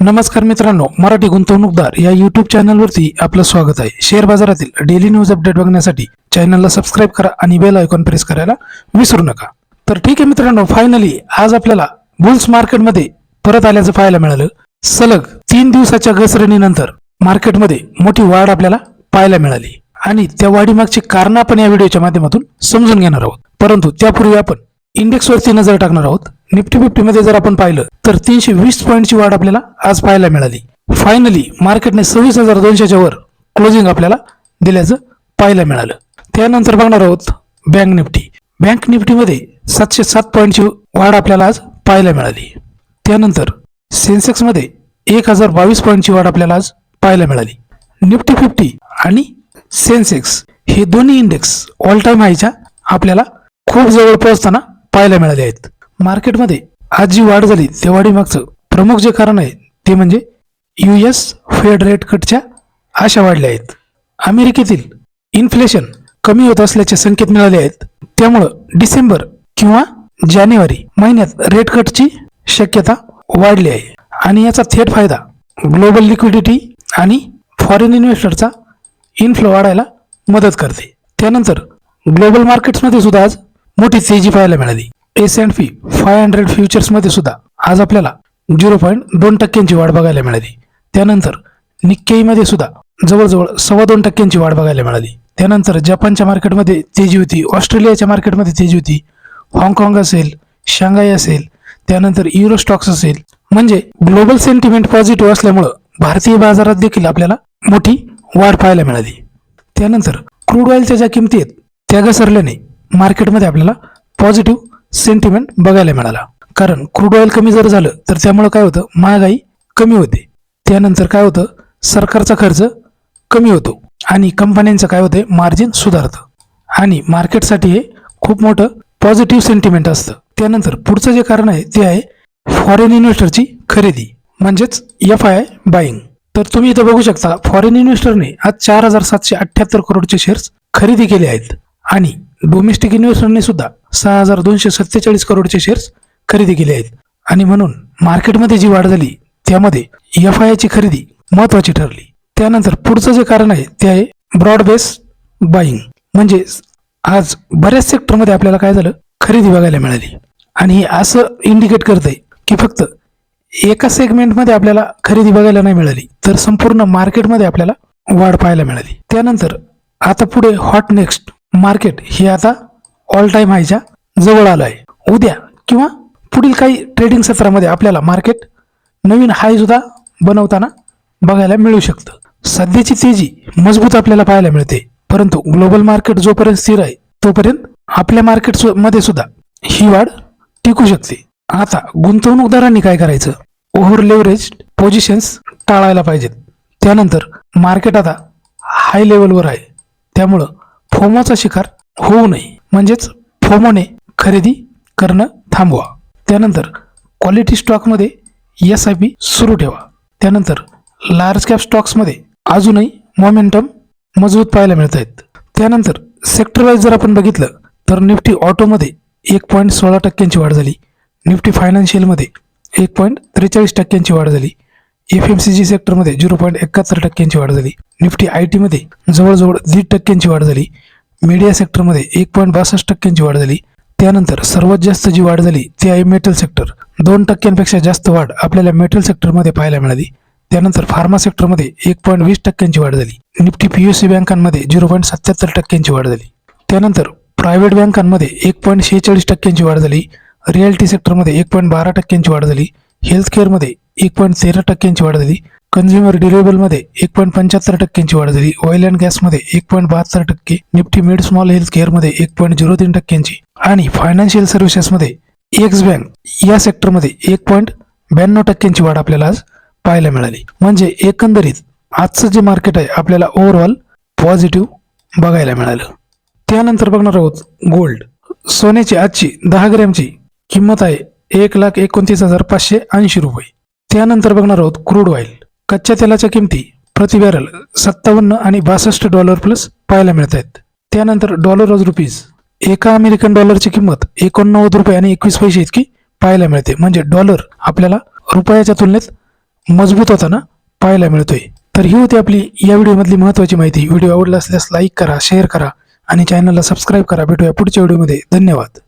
नमस्कार मित्रांनो मराठी गुंतवणूकदार या युट्यूब चॅनलवरती आपलं स्वागत आहे. शेअर बाजारातील डेली न्यूज अपडेट बघण्यासाठी चॅनलला सबस्क्राईब करा आणि बेल आयकॉन प्रेस करायला विसरू नका. तर ठीक आहे मित्रांनो फायनली आज आपल्याला बुल्स मार्केटमध्ये परत आल्याचं पाहायला मिळालं. सलग तीन दिवसाच्या घसरणीनंतर मार्केटमध्ये मोठी वाढ आपल्याला पाहायला मिळाली. आणि त्या वाढीमागची कारणं आपण या व्हिडिओच्या माध्यमातून समजून घेणार आहोत. परंतु त्यापूर्वी आपण इंडेक्सवरती नजर टाकणार आहोत. निफ्टी फिफ्टीमध्ये जर आपण पाहिलं तर तीनशे वीस पॉईंटची वाढ आपल्याला आज पाहायला मिळाली. फायनली मार्केटने सव्वीस हजार दोनशेच्या वर क्लोजिंग आपल्याला दिल्याचं पाहायला मिळालं. त्यानंतर बघणार आहोत बँक निफ्टी. बँक निफ्टीमध्ये सातशे सात पॉईंटची वाढ आपल्याला आज पाहायला मिळाली. त्यानंतर सेन्सेक्समध्ये एक हजार बावीस पॉईंटची वाढ आपल्याला आज पाहायला मिळाली. निफ्टी फिफ्टी आणि सेन्सेक्स हे दोन्ही इंडेक्स ऑल टाइम हायच्या आपल्याला खूप जवळ पोहोचताना पाहायला मिळाले आहेत. मार्केटमध्ये आज जी वाढ झाली त्या वाढीमागचं प्रमुख जे कारण आहे ते म्हणजे यू एस फेड रेट कटच्या आशा वाढल्या आहेत. अमेरिकेतील इन्फ्लेशन कमी होत असल्याचे संकेत मिळाले आहेत. त्यामुळं डिसेंबर किंवा जानेवारी महिन्यात रेट कटची शक्यता वाढली आहे. आणि याचा थेट फायदा ग्लोबल लिक्विडिटी आणि फॉरेन इन्व्हेस्टरचा इन्फ्लो वाढायला मदत करते. त्यानंतर ग्लोबल मार्केट्समध्ये सुद्धा आज मोठी तेजी पाहायला मिळाली. S and P five hundred फ्युचर्समध्ये सुद्धा आज आपल्याला झिरो पॉईंट दोन टक्क्यांची वाढ बघायला मिळाली. त्यानंतर निक्केईमध्ये सुद्धा जवळजवळ सव्वा दोन टक्क्यांची वाढ बघायला मिळाली. त्यानंतर जपानच्या मार्केटमध्ये तेजी होती ऑस्ट्रेलियाच्या मार्केटमध्ये तेजी होती हाँगकाँग असेल शांघाई असेल त्यानंतर युरो स्टॉक्स असेल. म्हणजे ग्लोबल सेंटिमेंट पॉझिटिव्ह असल्यामुळं भारतीय बाजारात देखील आपल्याला मोठी वाढ पाहायला मिळाली. त्यानंतर क्रूड ऑइलच्या ज्या किमती आहेत त्या घसरल्याने मार्केटमध्ये आपल्याला पॉझिटिव्ह सेंटिमेंट बघायला मिळाला. कारण क्रूड ऑइल कमी जर झालं तर त्यामुळं काय होतं? महागाई कमी होते. त्यानंतर काय होतं? सरकारचा खर्च कमी होतो. आणि कंपन्यांचं काय होतं मार्जिन सुधारतं. आणि मार्केटसाठी हे खूप मोठं पॉझिटिव्ह सेंटिमेंट असतं. त्यानंतर पुढचं जे कारण आहे ते आहे फॉरेन इन्व्हेस्टरची खरेदी म्हणजेच एफ आय बाईंग तर तुम्ही इथं बघू शकता फॉरेन इन्व्हेस्टरने आज चार हजार सातशे अठ्ठ्याहत्तर करोडचे शेअर्स खरेदी केले आहेत. आणि डोमेस्टिक इन्व्हेस्टरने सुद्धा सहा हजार दोनशे सत्तेचाळीस करोडचे शेअर्स खरेदी केले आहेत. आणि म्हणून मार्केटमध्ये जी वाढ झाली त्यामध्ये एफ आय ची खरेदी महत्वाची ठरली. त्यानंतर पुढचं जे कारण आहे ते आहे ब्रॉड बेस बाईंग म्हणजे आज बऱ्याच सेक्टरमध्ये आपल्याला काय झालं? खरेदी बघायला मिळाली. आणि हे असं इंडिकेट करतंय की फक्त एका सेगमेंटमध्ये आपल्याला खरेदी बघायला नाही मिळाली तर संपूर्ण मार्केटमध्ये आपल्याला वाढ पाहायला मिळाली. त्यानंतर आता पुढे हॉट नेक्स्ट मार्केट हे आता ऑल टाइम हायच्या जवळ आलं आहे उद्या किंवा पुढील काही ट्रेडिंग सत्रामध्ये आपल्याला मार्केट नवीन हाय सुद्धा बनवताना बघायला मिळू शकतं. सध्याची तेजी मजबूत आपल्याला पाहायला मिळते. परंतु ग्लोबल मार्केट जोपर्यंत स्थिर आहे तोपर्यंत आपल्या मार्केटमध्ये सुद्धा ही वाढ टिकू शकते. आता गुंतवणूकदारांनी काय करायचं? ओव्हर लेवरेज पोझिशन्स टाळायला पाहिजेत. त्यानंतर मार्केट आता हाय लेवलवर आहे. त्यामुळं फोमाचा शिकार होऊ नये. म्हणजेच फोमोने खरेदी करणं थांबवा. त्यानंतर क्वालिटी स्टॉकमध्ये एस आय पी सुरू ठेवा. त्यानंतर लार्ज कॅप स्टॉक्समध्ये अजूनही मोमेंटम मजबूत पाहायला मिळत आहेत त्यानंतर सेक्टर वाईज जर आपण बघितलं तर निफ्टी ऑटोमध्ये एक पॉईंट सोळा टक्क्यांची वाढ झाली. निफ्टी फायनान्शियलमध्ये एक पॉईंट त्रेचाळीस टक्क्यांची वाढ झाली. एफ एम सी जी सेक्टरमध्ये झिरो पॉईंट एकाहत्तर टक्क्यांची वाढ झाली. निफ्टी आय टीमध्ये जवळजवळ दीड टक्क्यांची वाढ झाली. मीडिया सेक्टरमध्ये एक पॉईंट बासष्ट टक्क्यांची वाढ झाली. त्यानंतर सर्वात जास्त जी वाढ झाली ती आहे मेटल सेक्टर दोन टक्क्यांपेक्षा जास्त वाढ आपल्याला मेटल सेक्टरमध्ये पाहायला मिळाली. त्यानंतर फार्मा सेक्टरमध्ये एक पॉईंट वीस टक्क्यांची वाढ झाली. निफ्टी पीयूसी बँकांमध्ये झिरो पॉईंट सत्याहत्तर टक्क्यांची वाढ झाली. त्यानंतर प्रायव्हेट बँकांमध्ये एक पॉईंट शेहेचाळीस टक्क्यांची वाढ झाली. रिअल्टी सेक्टरमध्ये एक पॉईंट बारा टक्क्यांची वाढ झाली. हेल्थकेअरमध्ये एक पॉईंट तेरा टक्क्यांची वाढ झाली. कन्झ्युमर ड्युरेबलमध्ये एक पॉईंट पंच्याहत्तर टक्क्यांची वाढ झाली. ऑइल अँड गॅसमध्ये एक पॉईंट बहात्तर टक्के. निफ्टी मिड स्मॉल हेल्थ केअरमध्ये एक पॉईंट झिरो तीन टक्क्यांची. आणि फायनान्शियल सर्व्हिसेसमध्ये एक्स बँक या सेक्टरमध्ये एक पॉईंट ब्याण्णव टक्क्यांची वाढ आपल्याला आज पाहायला मिळाली. म्हणजे एकंदरीत आजचं जे मार्केट आहे आपल्याला ओव्हरऑल पॉझिटिव्ह बघायला मिळालं. त्यानंतर बघणार आहोत गोल्ड सोन्याची आजची दहा ग्रॅमची किंमत आहे एक लाख एकोणतीस हजार पाचशे ऐंशी रुपये. त्यानंतर बघणार आहोत क्रूड ऑइल कच्च्या तेलाच्या किमती प्रति बॅरल सत्तावन्न आणि बासष्ट डॉलर प्लस पाहायला मिळत आहेत त्यानंतर डॉलर ऑज रुपीज एका अमेरिकन डॉलरची किंमत एकोणनव्वद रुपये आणि एकवीस पैसे इतकी पाहायला मिळते. म्हणजे डॉलर आपल्याला रुपयाच्या तुलनेत मजबूत होताना पाहायला मिळतोय. तर ही होती आपली या व्हिडिओमधली महत्त्वाची माहिती. व्हिडिओ आवडला असल्यास लाईक करा शेअर करा आणि चॅनलला सबस्क्राईब करा. भेटूया पुढच्या व्हिडिओमध्ये. धन्यवाद.